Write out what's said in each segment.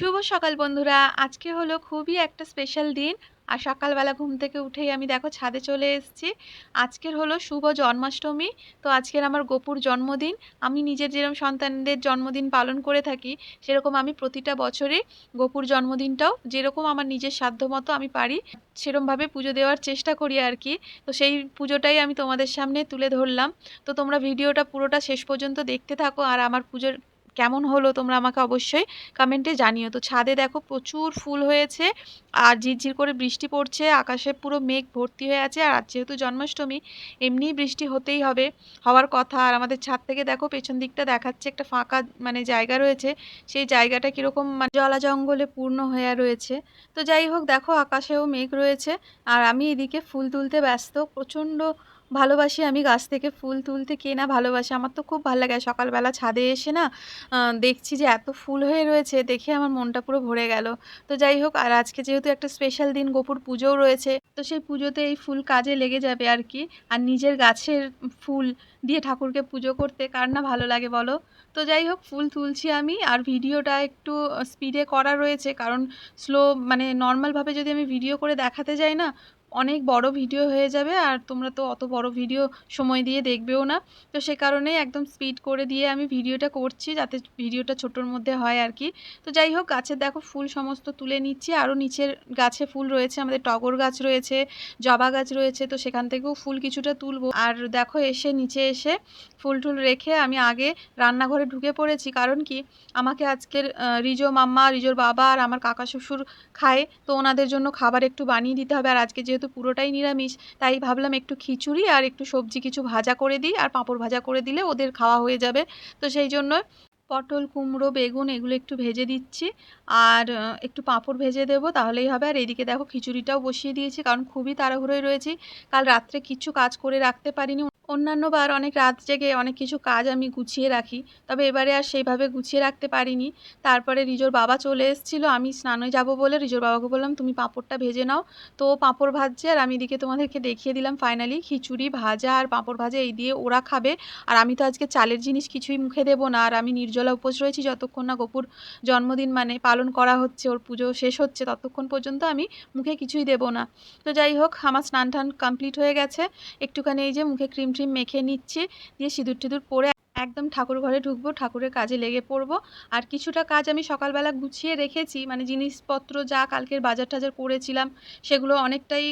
শুভ সকাল বন্ধুরা। আজকে হলো খুবই একটা স্পেশাল দিন। আর সকালবেলা ঘুম থেকে উঠেই আমি দেখো ছাদে চলে এসেছি। আজকের হলো শুভ জন্মাষ্টমী। তো আজকের আমার গোপুর জন্মদিন। আমি নিজের যেরকম সন্তানদের জন্মদিন পালন করে থাকি, সেরকম আমি প্রতিটা বছরে গোপুর জন্মদিনটাও যেরকম আমার নিজের সাধ্য মতো আমি পারি সেরমভাবে পুজো দেওয়ার চেষ্টা করি আর কি। তো সেই পুজোটাই আমি তোমাদের সামনে তুলে ধরলাম। তো তোমরা ভিডিওটা পুরোটা শেষ পর্যন্ত দেখতে থাকো। আর আমার পুজোর কেমন হলো তোমরা আমাকে অবশ্যই কমেন্টে জানিও। তো ছাদে দেখো প্রচুর ফুল হয়েছে আর ঝিরঝির করে বৃষ্টি পড়ছে, আকাশে পুরো মেঘ ভর্তি হয়ে আছে আর যেহেতু জন্মাষ্টমী, এমনিই বৃষ্টি হতেই হবে হওয়ার কথা। আর আমাদের ছাদ থেকে দেখো পেছন দিকটা দেখাচ্ছে একটা ফাঁকা মানে জায়গা রয়েছে, সেই জায়গাটা কীরকম মানে জলা জঙ্গলে পূর্ণ হয়ে রয়েছে। তো যাই হোক দেখো আকাশেও মেঘ রয়েছে আর আমি এদিকে ফুল তুলতে ব্যস্ত, প্রচণ্ড ভালোবাসি আমি গাছ থেকে ফুল তুলতে কে না ভালোবাসি। আমার তো খুব ভালো লাগে সকালবেলা ছাদে এসে না দেখছি যে এত ফুল হয়ে রয়েছে, দেখে আমার মনটা পুরো ভরে গেল। তো যাই হোক, আর আজকে যেহেতু একটা স্পেশাল দিন, গোপুর পুজোও রয়েছে, তো সেই পুজোতে এই ফুল কাজে লেগে যাবে আর কি। আর নিজের গাছের ফুল দিয়ে ঠাকুরকে পুজো করতে কার না ভালো লাগে বলো? তো যাই হোক, ফুল তুলছি আমি। আর ভিডিওটা একটু স্পিডে করা রয়েছে, কারণ স্লো মানে নর্মালভাবে যদি আমি ভিডিও করে দেখাতে যাই না অনেক বড় ভিডিও হয়ে যাবে আর তোমরা তো অত বড় ভিডিও সময় দিয়ে দেখবেও না। তো সে কারণেই একদম স্পিড করে দিয়ে আমি ভিডিওটা করছি যাতে ভিডিওটা ছোটোর মধ্যে হয় আর কি। তো যাই হোক গাছের দেখো ফুল সমস্ত তুলে নিচ্ছি। আরও নিচের গাছে ফুল রয়েছে, আমাদের টগর গাছ রয়েছে, জবা গাছ রয়েছে, তো সেখান থেকেও ফুল কিছুটা তুলবো। আর দেখো এসে নিচে এসে ফুল টুল রেখে আমি আগে রান্নাঘরে ঢুকে পড়েছি। কারণ কি? আমাকে আজকের রিজো মাম্মা, রিজোর বাবা আর আমার কাকা শ্বশুর খায়, তো ওনাদের জন্য খাবার একটু বানিয়ে দিতে হবে। আর আজকে যেহেতু পুরোটাই নিরামিষ, তাই ভাবলাম একটু খিচুড়ি আর একটু সবজি কিছু ভাজা করে দিই আর পাঁপড় ভাজা করে দিলে ওদের খাওয়া হয়ে যাবে। তো সেই জন্য পটল, কুমড়ো, বেগুন এগুলো একটু ভেজে দিচ্ছি। আর একটু পাঁপড় ভেজে দেবো তাহলেই হবে। আর এদিকে দেখো খিচুড়িটাও বসিয়ে দিয়েছি কারণ খুবই তাড়াহুড়োয় রয়েছি। কাল রাত্রে কিছু কাজ করে রাখতে পারিনি। অন্যান্য বার অনেক রাত জেগে অনেক কিছু কাজ আমি গুছিয়ে রাখি। তবে এবারে আর সেইভাবে গুছিয়ে রাখতে পারিনি। তারপরে রিজোর বাবা চলে এসেছিল, আমি স্নানে যাব বলে রিজোর বাবাকে বললাম, তুমি পাঁপড়টা ভেজে নাও। তো পাঁপড় ভাজছে আর আমি এদিকে তোমাদেরকে দেখিয়ে দিলাম ফাইনালি খিচুড়ি ভাজা আর পাঁপড় ভাজা এই দিয়ে ওরা খাবে। আর আমি তো আজকে চালের জিনিস কিছুই মুখে দেবো না। আর আমি নির্জলা উপোস রয়েছি যতক্ষণ না গোপুর জন্মদিন মানে পালন করা হচ্ছে, ওর পুজো শেষ হচ্ছে, ততক্ষণ পর্যন্ত আমি মুখে কিছুই দেবো না। তো যাই হোক, আমার স্নান টান কমপ্লিট হয়ে গেছে। একটুখানি এই যে মুখে ক্রিম ট্রিম মেখে নিচ্ছে, দিয়ে সিঁদুর টিঁদুর পরে একদম ঠাকুর ঘরে ঢুকবো, ঠাকুরের কাজে লেগে পড়ব। আর কিছুটা কাজ আমি সকালবেলা গুছিয়ে রেখেছি মানে জিনিসপত্র যা কালকের বাজার টাজার করেছিলাম, সেগুলো অনেকটাই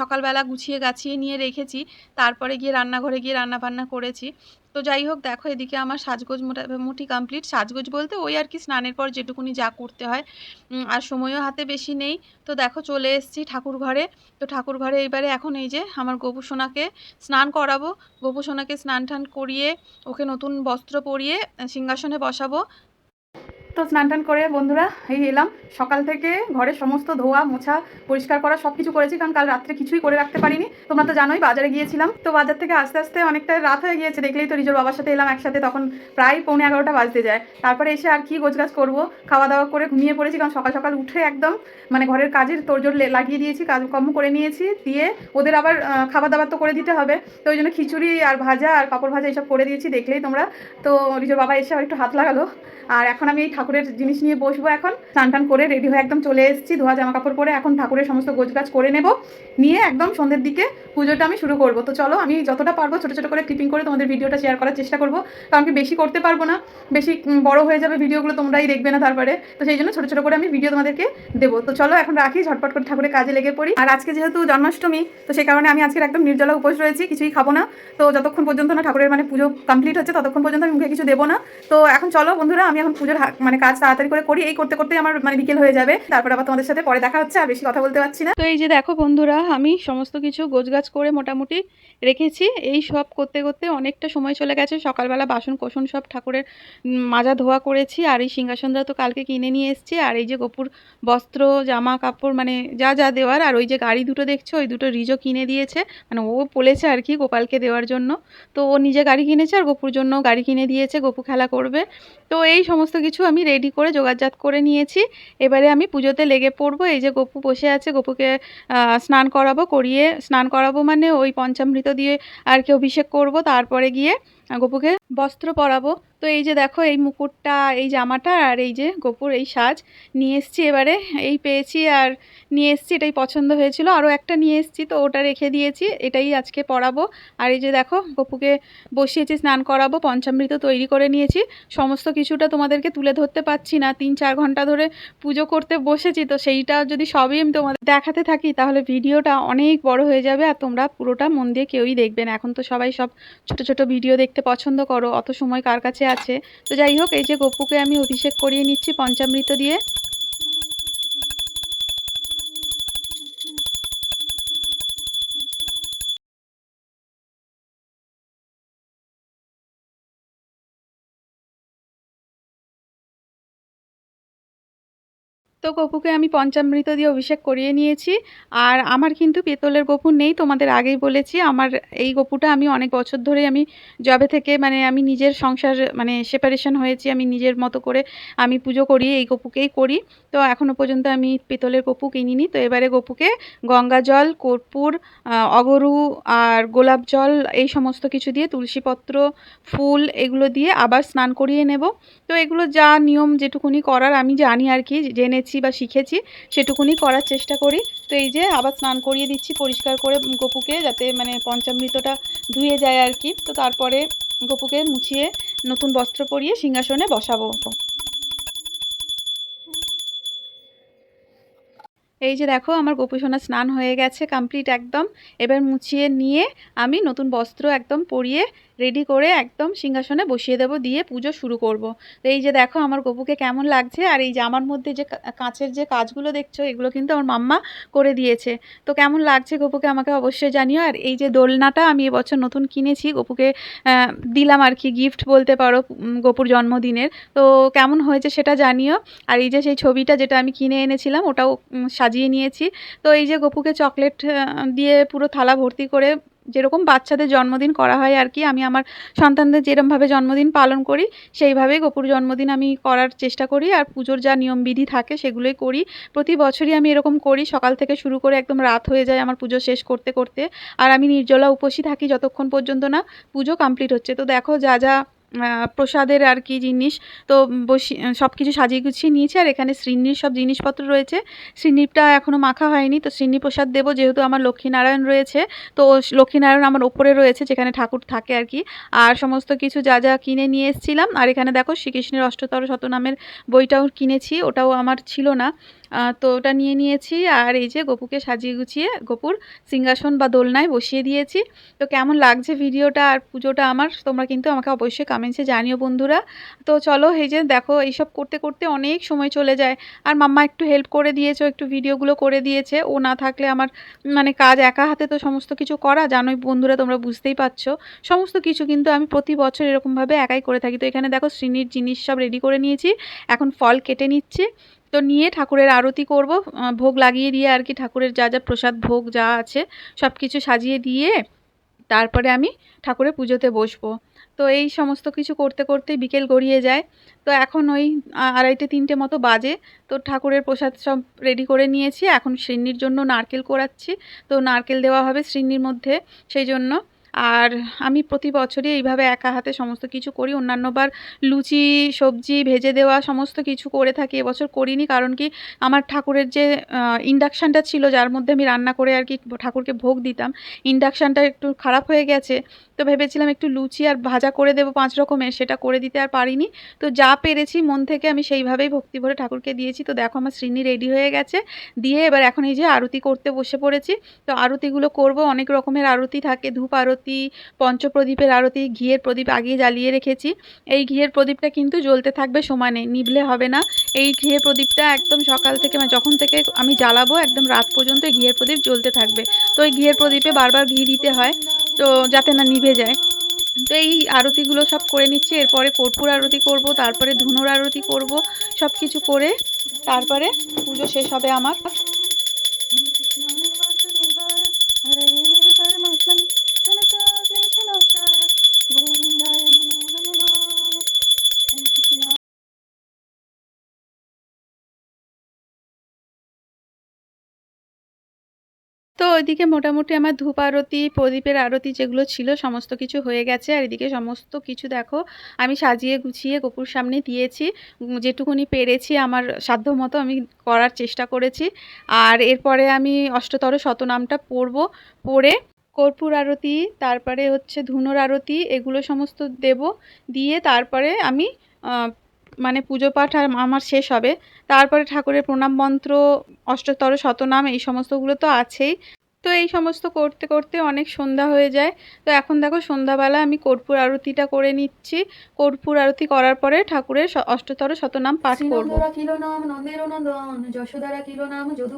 সকালবেলা গুছিয়ে গাছিয়ে নিয়ে রেখেছি। তারপরে গিয়ে রান্নাঘরে গিয়ে রান্না বান্না করেছি। তো যাই হোক, দেখো এদিকে আমার সাজগোজ মোটামুটি কমপ্লিট সাজগোজ বলতে ওই আর কি স্নানের পর যেটুকুনি যা করতে হয়। আর সময়ও হাতে বেশি নেই। তো দেখো চলে এসেছি ঠাকুর ঘরে। তো ঠাকুর ঘরে এইবারে এখন এই যে আমার গোপু সোনাকে স্নান করাবো। গোপু সোনাকে স্নান টান করিয়ে ওকে নতুন বস্ত্র পরিয়ে, সিংহাসনে বসাবো। তো স্নান টান করে বন্ধুরা, এই এলাম। সকাল থেকে ঘরের সমস্ত ধোয়া, মোছা, পরিষ্কার করা সব কিছু করেছি, কারণ কাল রাত্রে কিছুই করে রাখতে পারিনি। তোমরা তো জানোই, বাজারে গিয়েছিলাম। তো বাজার থেকে আস্তে আস্তে অনেকটা রাত হয়ে গিয়েছে। দেখলেই তো রিজোর বাবার সাথে এলাম একসাথে, তখন প্রায় পৌনে এগারোটা বাজতে যায়। তারপরে এসে আর কি গোছগাছ করব, খাওয়া দাওয়া করে ঘুমিয়ে পড়েছি, কারণ সকাল সকাল উঠে একদম মানে ঘরের কাজের লে- লাগিয়ে দিয়েছি, কাজকর্ম করে নিয়েছি, দিয়ে ওদের আবার খাবার দাবার তো করে দিতে হবে। তো ওই জন্য খিচুড়ি আর ভাজা আর পাঁপড় ভাজা এইসব করে দিয়েছি, দেখলেই তোমরা। তো রিজোর বাবা এসে আবার একটু হাত লাগালো। আর এখন আমি এই ঠাকুরের জিনিস নিয়ে বসবো এখন। স্নান টান করে রেডি হয়ে একদম চলে এসেছি, ধোয়া জামা কাপড় পরে এখন ঠাকুরের সমস্ত গোছগাছ করে নেব। নিয়ে একদম সন্ধ্যের দিকে পুজোটা আমি শুরু করব। তো চলো, আমি যতটা পারব ছোটো ছোটো করে ক্লিপিং করে তোমাদের ভিডিওটা শেয়ার করার চেষ্টা করব। কারণ কি বেশি করতে পারব না, বেশি বড় হয়ে যাবে ভিডিওগুলো তোমরাই দেখবে না তারপরে। তো সেই জন্য ছোটো ছোটো করে আমি ভিডিও তোমাদেরকে দেবো। তো চলো, এখন রাখি, ঝটপট করে ঠাকুরের কাজে লেগে পড়ি। আর আজকে যেহেতু জন্মাষ্টমী, তো সেই কারণে আমি আজকে একদম নির্জলা উপোস রয়েছি, কিছুই খাব না। তো যতক্ষণ পর্যন্ত না ঠাকুরের মানে পুজো কমপ্লিট হচ্ছে, ততক্ষণ পর্যন্ত আমি মুখে কিছু দেবো না। তো এখন চলো বন্ধুরা, আমি এখন পুজোর হা- মানে কাজ তাড়াতাড়ি করে করি, এই করতে করতে আমার মানে বিকেল হয়ে যাবে। তারপর আবার তোমাদের সাথে পরে দেখা হচ্ছে, আর বেশি কথা বলতে পারছি না। তো এই যে দেখো বন্ধুরা, আমি সমস্ত কিছু গোছগাছ করে মোটামুটি রেখেছি। এই সব করতে করতে অনেকটা সময় চলে গেছে। সকালবেলা বাসন কোসন সব ঠাকুরের মাজা ধোয়া করেছি, আর এই সিংহাসনটা তো কালকে কিনে নিয়ে এসেছি। আর এই যে গোপুর বস্ত্র, জামা কাপড় মানে যা যা দেওয়ার, আর ওই যে গাড়ি দুটো দেখছ, ওই দুটো রিজো কিনে দিয়েছে। মানে ও বলেছে আর কি গোপালকে দেওয়ার জন্য। তো ও নিজে গাড়ি কিনেছে, আর গোপুর জন্য গাড়ি কিনে দিয়েছে, গোপু খেলা করবে। তো এই সমস্ত কিছু আমি রেডি করে যোগাযোগ করে নিয়েছি। এবারে আমি পুজোতে লেগে পড়ব। এই যে গপু বসে আছে, গপুকে স্নান করাবো, করিয়ে, স্নান করাবো মানে ওই পঞ্চামৃত দিয়ে আর কি অভিষেক করব। তারপরে গিয়ে গপুকে বস্ত্র পরাবো। তো এই যে দেখো, এই মুকুটটা, এই জামাটা আর এই যে গোপুর এই সাজ নিয়ে এসছি এবারে। এই পেয়েছি আর নিয়ে এসছি, এটাই পছন্দ হয়েছিল। আরও একটা নিয়ে এসছি, তো ওটা রেখে দিয়েছি, এটাই আজকে পরাবো। আর এই যে দেখো, গপুকে বসিয়েছি, স্নান করাবো, পঞ্চামৃত তৈরি করে নিয়েছি। সমস্ত কিছুটা তোমাদেরকে তুলে ধরতে পারছি না। তিন চার ঘণ্টা ধরে পুজো করতে বসেছি, তো সেইটা যদি সবই আমি তোমাদের দেখাতে থাকি, তাহলে ভিডিওটা অনেক বড় হয়ে যাবে। আর তোমরা পুরোটা মন দিয়ে কেউই দেখবে না। এখন তো সবাই সব ছোট ছোট ভিডিও দেখতে পছন্দ করো, অত সময় কার কাছে আছে? তো যাই হোক, এই যে গপুকে আমি অভিষেক করিয়ে নিচ্ছি পঞ্চামৃত দিয়ে। তো গপুকে আমি পঞ্চামৃত দিয়ে অভিষেক করিয়ে নিয়েছি। আর আমার কিন্তু পেতলের গপু নেই, তোমাদের আগেই বলেছি। আমার এই গপুটা আমি অনেক বছর ধরে আমি জবে থেকে মানে আমি নিজের সংসার মানে সেপারেশন হয়েছি, আমি নিজের মতো করে আমি পুজো করি, এই গপুকেই করি। তো এখনও পর্যন্ত আমি পেতলের গপু কিনিনি। তো এবারে গপুকে গঙ্গা জল, কর্পূর অগরু আর গোলাপ জল এই সমস্ত কিছু দিয়ে তুলসীপত্র, ফুল এগুলো দিয়ে আবার স্নান করিয়ে নেব। তো এগুলো যা নিয়ম যেটুকুনি করার আমি জানি আর কি, জেনেছি। বা শিখেছি, সেটুকুনি করার চেষ্টা করি। তো এই যে আবার স্নান করিয়ে দিচ্ছি, পরিষ্কার করে গপুকে যাতে মানে পঞ্চামৃতটা ধুয়ে যায় আর কি। তো তারপরে গপুকে মুছিয়ে নতুন বস্ত্র পরিয়ে সিংহাসনে বসাবো। এই যে দেখো আমার গোপুসোনা স্নান হয়ে গেছে কমপ্লিট একদম। এবার মুছিয়ে নিয়ে আমি নতুন বস্ত্র একদম পরিয়ে রেডি করে একদম সিংহাসনে বসিয়ে দেবো দিয়ে পুজো শুরু করব। তো এই যে দেখো আমার গপুকে কেমন লাগছে আর এই জামার মধ্যে যে কাঁচের যে কাজগুলো দেখছ এগুলো কিন্তু আমার মাম্মা করে দিয়েছে। তো কেমন লাগছে গপুকে আমাকে অবশ্যই জানিও। আর এই যে দোলনাটা আমি এবছর নতুন কিনেছি গপুকে দিলাম আর কি গিফট বলতে পারো গপুর জন্মদিনের। তো কেমন হয়েছে সেটা জানিও। আর এই যে সেই ছবিটা যেটা আমি কিনে এনেছিলাম ওটাও উম, সাজিয়ে নিয়েছি। তো এই যে গপুকে চকলেট দিয়ে পুরো থালা ভর্তি করে যেরকম বাচ্চাদের জন্মদিন করা হয় আর কি, আমি আমার সন্তানদের যেরমভাবে জন্মদিন পালন করি, সেইভাবেই গপুর জন্মদিন আমি করার চেষ্টা করি আর পুজোর যা নিয়মবিধি থাকে সেগুলোই করি। প্রতি বছরই আমি এরকম করি, সকাল থেকে শুরু করে একদম রাত হয়ে যায় আমার পুজো শেষ করতে করতে। আর আমি নির্জলা উপসী থাকি যতক্ষণ পর্যন্ত না পুজো কমপ্লিট হচ্ছে। তো দেখো যা যা প্রসাদের আর কি জিনিস। তো বসি সব কিছু সাজিয়ে গুছিয়ে নিয়েছি আর এখানে শ্রীনির সব জিনিসপত্র রয়েছে। শ্রীনিপটা এখনও মাখা হয়নি, তো শ্রীনি প্রসাদ দেবো যেহেতু আমার লক্ষ্মীনারায়ণ রয়েছে। তো লক্ষ্মীনারায়ণ আমার ওপরে রয়েছে যেখানে ঠাকুর থাকে আর কি। আর সমস্ত কিছু যা যা কিনে নিয়ে এসেছিলাম। আর এখানে দেখো শ্রীকৃষ্ণের অষ্টতর শতনামের বইটাও কিনেছি, ওটাও আমার ছিল না। তো ওটা নিয়ে নিয়েছি। আর এই যে গপুকে সাজিয়ে গুছিয়ে গপুর সিংহাসন বা দোলনায় বসিয়ে দিয়েছি। তো কেমন লাগছে ভিডিওটা আর পুজোটা আমার? তোমরা কিন্তু আমাকে অবশ্যই কমেন্টসে জানিও বন্ধুরা। তো চলো এই যে দেখো, এইসব করতে করতে অনেক সময় চলে যায়। আর মাম্মা একটু হেল্প করে দিয়েছে একটু ভিডিওগুলো করে দিয়েছে। ও না থাকলে আমার মানে কাজ একা হাতে তো সমস্ত কিছু করা জানোই বন্ধুরা, তোমরা বুঝতেই পারছ। সমস্ত কিছু কিন্তু আমি প্রতি বছর এরকমভাবে একাই করে থাকি। তো এখানে দেখো শ্রেণির জিনিস সব রেডি করে নিয়েছি। এখন ফল কেটে নিচ্ছি। তো নিয়ে ঠাকুরের আরতি করব ভোগ লাগিয়ে দিয়ে আর কি ঠাকুরের যা যা প্রসাদ, ভোগ যা আছে সব কিছু সাজিয়ে দিয়ে তারপরে আমি ঠাকুরের পুজোতে বসবো। তো এই সমস্ত কিছু করতে করতে বিকেল গড়িয়ে যায়। তো এখন ওই আড়াইটে, তিনটে মতো বাজে। তো ঠাকুরের প্রসাদ সব রেডি করে নিয়েছি। এখন শ্রীনির জন্য নারকেল কোরাচ্ছি। তো নারকেল দেওয়া হবে শ্রীনির মধ্যে। সেই জন্য আর আমি প্রতি বছরই এইভাবে একা হাতে সমস্ত কিছু করি। অন্যান্যবার লুচি, সবজি, ভেজে দেওয়া সমস্ত কিছু করে থাকি। এবছর করিনি কারণ কি আমার ঠাকুরের যে ইন্ডাকশানটা ছিল যার মধ্যে আমি রান্না করে আর কি ঠাকুরকে ভোগ দিতাম, ইন্ডাকশানটা একটু খারাপ হয়ে গেছে। তো ভেবেছিলাম একটু লুচি আর ভাজা করে দেবো পাঁচ রকমের, সেটা করে দিতে আর পারিনি। তো যা পেরেছি মন থেকে আমি সেইভাবেই ভক্তি ভরে ঠাকুরকে দিয়েছি। তো দেখো আমার শ্রীনি রেডি হয়ে গেছে। দিয়ে এবার এখন এই যে আরতি করতে বসে পড়েছি। তো আরতিগুলো করব, অনেক রকমের আরতি থাকে। ধূপ আরতি পঞ্চপ্রদীপের আরতি, ঘিয়ের প্রদীপ আগিয়ে জ্বালিয়ে রেখেছি। এই ঘিয়ের প্রদীপটা কিন্তু জ্বলতে থাকবে সমানে নিভলে হবে না। এই ঘিয়ের প্রদীপটা একদম সকাল থেকে মানে যখন থেকে আমি জ্বালাবো, একদম রাত পর্যন্ত ঘিয়ের প্রদীপ জ্বলতে থাকবে। তো এই ঘিয়ের প্রদীপে বারবার ঘি দিতে হয়, তো যাতে না নিভে যায়। তো এই আরতিগুলো সব করে নিচ্ছি, এরপরে কর্পূর আরতি করব, তারপরে ধুনোর আরতি করব সব কিছু করে তারপরে পুজো শেষ হবে আমার। তো ওইদিকে মোটামুটি আমার ধূপ আরতি প্রদীপের আরতি যেগুলো ছিল সমস্ত কিছু হয়ে গেছে। আর এদিকে সমস্ত কিছু দেখো, আমি সাজিয়ে গুছিয়ে গপুর সামনে দিয়েছি। যেটুকুনি পেরেছি আমার সাধ্য মতো আমি করার চেষ্টা করেছি। আর এরপরে আমি অষ্টতর শতনামটা পড়ব। পড়ে কর্পূর আরতি, তারপরে হচ্ছে ধুনোর আরতি, এগুলো সমস্ত দেব। দিয়ে তারপরে আমি মানে পুজো পাঠ আর আমার শেষ হবে। তারপরে ঠাকুরের প্রণাম মন্ত্র অষ্টতর শতনাম এই সমস্তগুলো তো আছেই। তো এই সমস্ত করতে করতে অনেক সন্ধ্যা হয়ে যায়। তো এখন দেখো সন্ধ্যাবেলা আমি কর্পূর আরতিটা করে নিচ্ছি। কর্পূর আরতি করার পরে ঠাকুরের অষ্টতর শতনাম পাঠ করব শ্রীনন্দরা কিল নাম নন্দের নন্দন যশোদারা কিল নাম যদু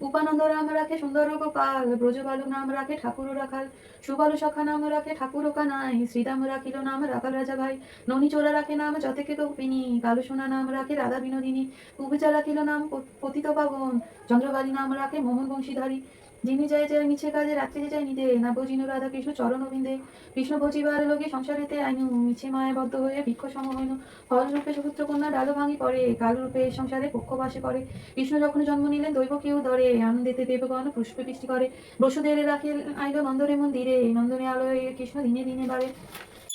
উপানন্দ রাম রাখে সুন্দর গোপাল ব্রজবালু নাম রাখে ঠাকুর রাখাল সুবালু সখা নাম রাখে ঠাকুর কানাই শ্রীরাম রাখিল নাম রাখাল রাজা ভাই ননী চোরা রাখে নাম যতেকে গোপিনী কালু সোনা নাম রাখে রাধা বিনোদিনী কুবিচা রাখিল নাম পতিত পাবন চন্দ্রবালী নাম রাখে মোহন বংশীধারী যিনি যায় যায় মিছে কাজে, রাত্রি যায় নিদে। না বজিনু রাধা কৃষ্ণ চরণ অবিন্দে কৃষ্ণ ভজিবার লোকে সংসারেতে আইনু। মিছে মায় বদ্ধ হয়ে ভিক্ষ সম হইনু। ফলরূপে সুপুত্র কন্যা ডালো ভাঙি পড়ে। কালরূপে সংসারে পক্ষবাসে করে। কৃষ্ণ যখন জন্ম নিলেন, দৈব কেউ ধরে। আনন্দিতে দেবগণ পুষ্পে বৃষ্টি করে। বসুদেরে রাখে আইল নন্দরে মন্দিরে। নন্দনে আলোয় কৃষ্ণ দিনে দিনে বাড়ে।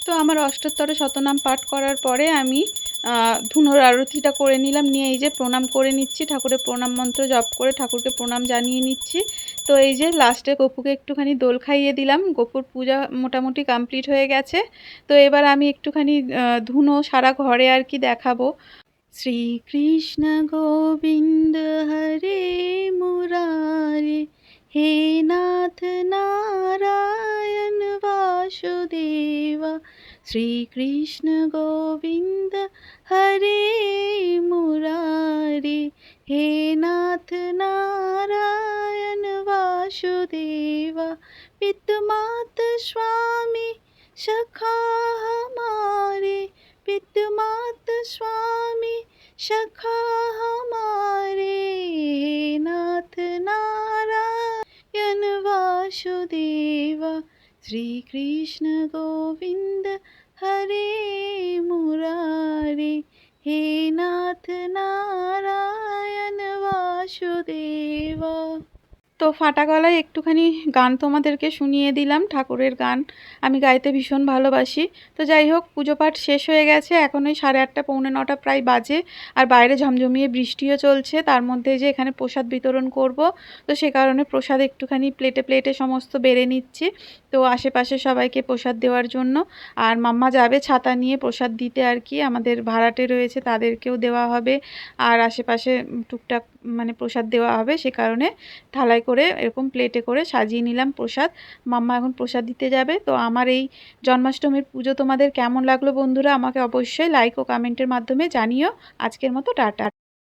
তো আমার অষ্টোত্তর শতনাম পাঠ করার পরে আমি ধুনোর আরতিটা করে নিলাম। নিয়ে এই যে প্রণাম করে নিচ্ছি। ঠাকুরের প্রণাম মন্ত্র জপ করে ঠাকুরকে প্রণাম জানিয়ে নিচ্ছি। তো এই যে লাস্টে গপুকে একটুখানি দোল খাইয়ে দিলাম। গপুর পূজা মোটামুটি কমপ্লিট হয়ে গেছে। তো এবার আমি একটুখানি ধুনো সারা ঘরে আর কি দেখাবো। শ্রীকৃষ্ণ গোবিন্দ হরে মুরারে, হে নাথ নারায়ণ বাসুদেবা, শ্রীকৃষ্ণ গোবিন্দ হরে মুরারে, হে নাথ मात स्वामी, सखा हमारे। पित मात स्वामी, सखा हमारे। नाथ नारायण वासुदेव, श्री कृष्ण गोविंद हरे मुरारी। हे नाथ ना তো ফাটা গলায় একটুখানি গান তোমাদেরকে শুনিয়ে দিলাম, ঠাকুরের গান। আমি গাইতে ভীষণ ভালোবাসি। তো যাই হোক, পুজো পাঠ শেষ হয়ে গেছে। এখন ওই সাড়ে আটটা, পৌনে নটা প্রায় বাজে। আর বাইরে ঝমঝমিয়ে বৃষ্টিও চলছে। তার মধ্যে যে এখানে প্রসাদ বিতরণ করব। তো সে কারণে প্রসাদ একটুখানি প্লেটে প্লেটে সমস্ত বেড়ে নিচ্ছি। তো আশেপাশে সবাইকে প্রসাদ দেওয়ার জন্য। আর মাম্মা যাবে ছাতা নিয়ে প্রসাদ দিতে আর কি। আমাদের ভাড়াটে রয়েছে, তাদেরকেও দেওয়া হবে। আর আশেপাশে টুকটাক মানে প্রসাদ দেওয়া হবে সে কারণে থালায় করে এরকম প্লেটে করে সাজিয়ে নিলাম প্রসাদ। মাম্মা এখন প্রসাদ দিতে যাবে। তো আমার এই জন্মাষ্টমীর পুজো তোমাদের কেমন লাগল বন্ধুরা আমাকে অবশ্যই লাইক ও কমেন্টের মাধ্যমে জানিও। আজকের মতো টাটা।